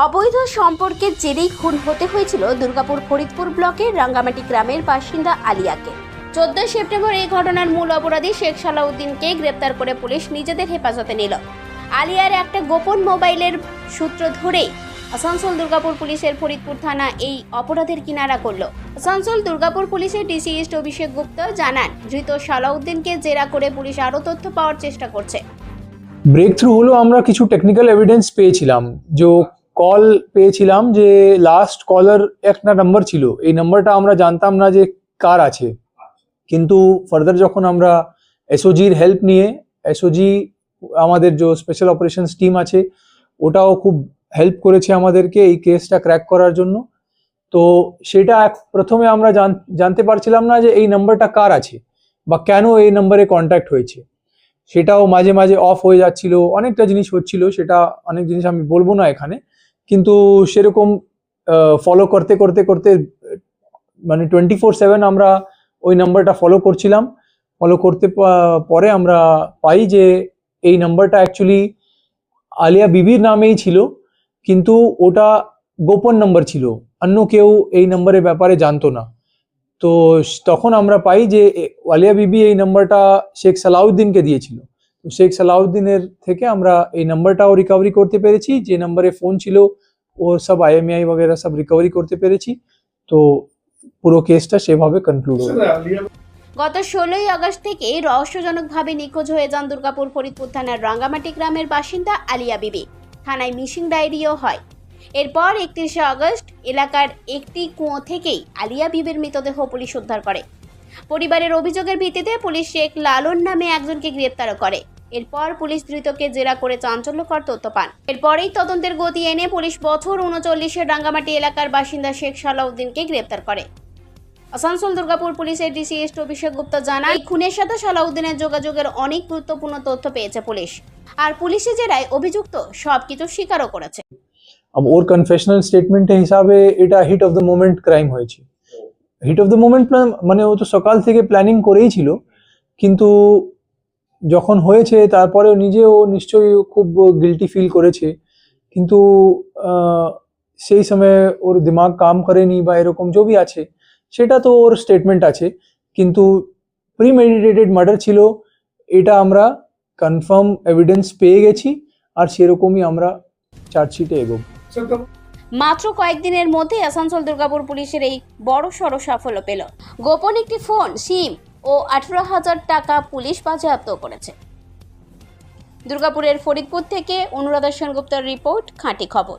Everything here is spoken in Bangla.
অবৈধ সম্পর্কের জেরেই খুন হতে হয়েছিল দুর্গাপুর ফরিদপুর ব্লকের রাঙ্গামাটি গ্রামের বাসিন্দা আলিয়াকে। চোদ্দই সেপ্টেম্বর এই ঘটনার মূল অপরাধী শেখ সালাউদ্দিনকে গ্রেপ্তার করে পুলিশ নিজেদের হেফাজতে নিল। আলিয়ার একটা গোপন মোবাইলের সূত্র ধরেই আসানসোল দুর্গাপুর পুলিশের ফরিদপুর থানা এই অপরাধের কিনারা করল। আসানসোল দুর্গাপুর পুলিশের ডিসি ইস্ট অভিষেক গুপ্ত জানান, ধৃত সালাউদ্দিনকে জেরা করে পুলিশ আরও তথ্য পাওয়ার চেষ্টা করছে। ব্রেক থ্রু হলো আমরা কিছু টেকনিক্যাল এভিডেন্স পেয়েছিলাম, যে কল পেয়েছিলাম যে লাস্ট কলার একটা নাম্বার ছিল। এই নাম্বারটা আমরা জানতাম না যে কার আছে। কিন্তু ফার্দার যখন আমরা এসওজির হেল্প নিয়ে এসওজি আমাদের যে স্পেশাল অপারেশনস টিম আছে, ওটাও খুব হেল্প করেছে আমাদেরকে এই কেসটা ক্র্যাক করার জন্য। তো সেটা প্রথমে আমরা জান- জানতে পারছিলাম না যে এই নাম্বারটা কার আছে বা কেন এই নাম্বারে কন্ট্যাক্ট হয়েছে। সেটাও মাঝে মাঝে অফ হয়ে যাচ্ছিল, অনেকটা জিনিস হচ্ছিল, সেটা অনেক জিনিস আমি বলব না এখানে। কিন্তু সেরকম ফলো করতে করতে করতে মানে টোয়েন্টি ফোর সেভেন আমরা ওই নাম্বারটা ফলো করছিলাম। ফলো করতে পরে আমরা পাই যে এই নাম্বারটা অ্যাকচুয়ালি আলিয়া বিবির নামেই ছিল, কিন্তু ওটা গোপন নাম্বার ছিল। অন্য কেউ এই নাম্বারের ব্যাপারে জানতো না। তো তখন আমরা পাই যে আলিয়া বিবি এই নাম্বারটা শেখ সালাউদ্দিনকে দিয়েছিল। তো শেখ সালাউদ্দিনের থেকে আমরা এই নাম্বারটাও রিকভারি করতে পেরেছি যে নাম্বারে ফোন ছিল ও সব আইএমআই वगैरह সব রিকভারি করতে পেরেছি তো পুরো কেসটা সেভাবে কনক্লুড হলো গত ষোলোই আগস্ট থেকে রহস্যজনকভাবে নিখোঁজ হয়ে যান দুর্গাপুর ফরিদপুর থানার রাঙ্গামাটি গ্রামের বাসিন্দা আলিয়া বিবি থানায় মিসিং ডায়েরিও হয় এরপর একত্রিশে আগস্ট এলাকার একটি কুয়ো থেকেই আলিয়া বিবির মৃতদেহ পুলিশ উদ্ধার করে পরিবারের অভিযোগের ভিত্তিতে পুলিশ শেখ লালন নামে একজনকে গ্রেপ্তার করে। এরপর পুলিশ ধৃতকে জেরা করে চাঞ্চল্যকর তথ্য পান। এরপরেই তদন্তের গতি এনে পুলিশ বছর উনচল্লিশের রাঙ্গামাটি এলাকার বাসিন্দা শেখ সালাউদ্দিনকে গ্রেপ্তার করে। আসানসোল দুর্গাপুর পুলিশের ডিসি এস্ট অভিষেক গুপ্তা জানায় খুনের সাথে সালাউদ্দিনের যোগাযোগের অনেক গুরুত্বপূর্ণ তথ্য পেয়েছে পুলিশ। আর পুলিশি জেরায় অভিযুক্ত সবকিছু স্বীকারও করেছে। अब ওর কনফেশনাল স্টেটমেন্টের হিসাবে এটা heat of the moment crime হয়েছে। হিট অফ দ্য মোমেন্ট মানে ও তো সকাল থেকে প্ল্যানিং করেই ছিল, কিন্তু যখন হয়েছে তারপরে নিজেও নিশ্চয়ই খুব গিলটি ফিল করেছে, কিন্তু সেই সময় ওর দিমাগ কাম করেনি বা এরকম भी আছে, সেটা তো ওর স্টেটমেন্ট আছে, কিন্তু প্রিমেডিটেটেড মার্ডার ছিল, এটা আমরা কনফার্ম এভিডেন্স পেয়ে গেছি, আর সেরকমই আমরা চার্জশিটে এগোবো। মাত্র কয়েকদিনের মধ্যে আসানসোল দুর্গাপুর পুলিশের এই বড় সড় সাফল্য পেল। গোপন একটি ফোন, সিম ও আঠেরো হাজার টাকা পুলিশ বাজেয়াপ্ত করেছে। দুর্গাপুরের ফরিদপুর থেকে অনুরাধা সেনগুপ্তার রিপোর্ট, খাঁটি খবর।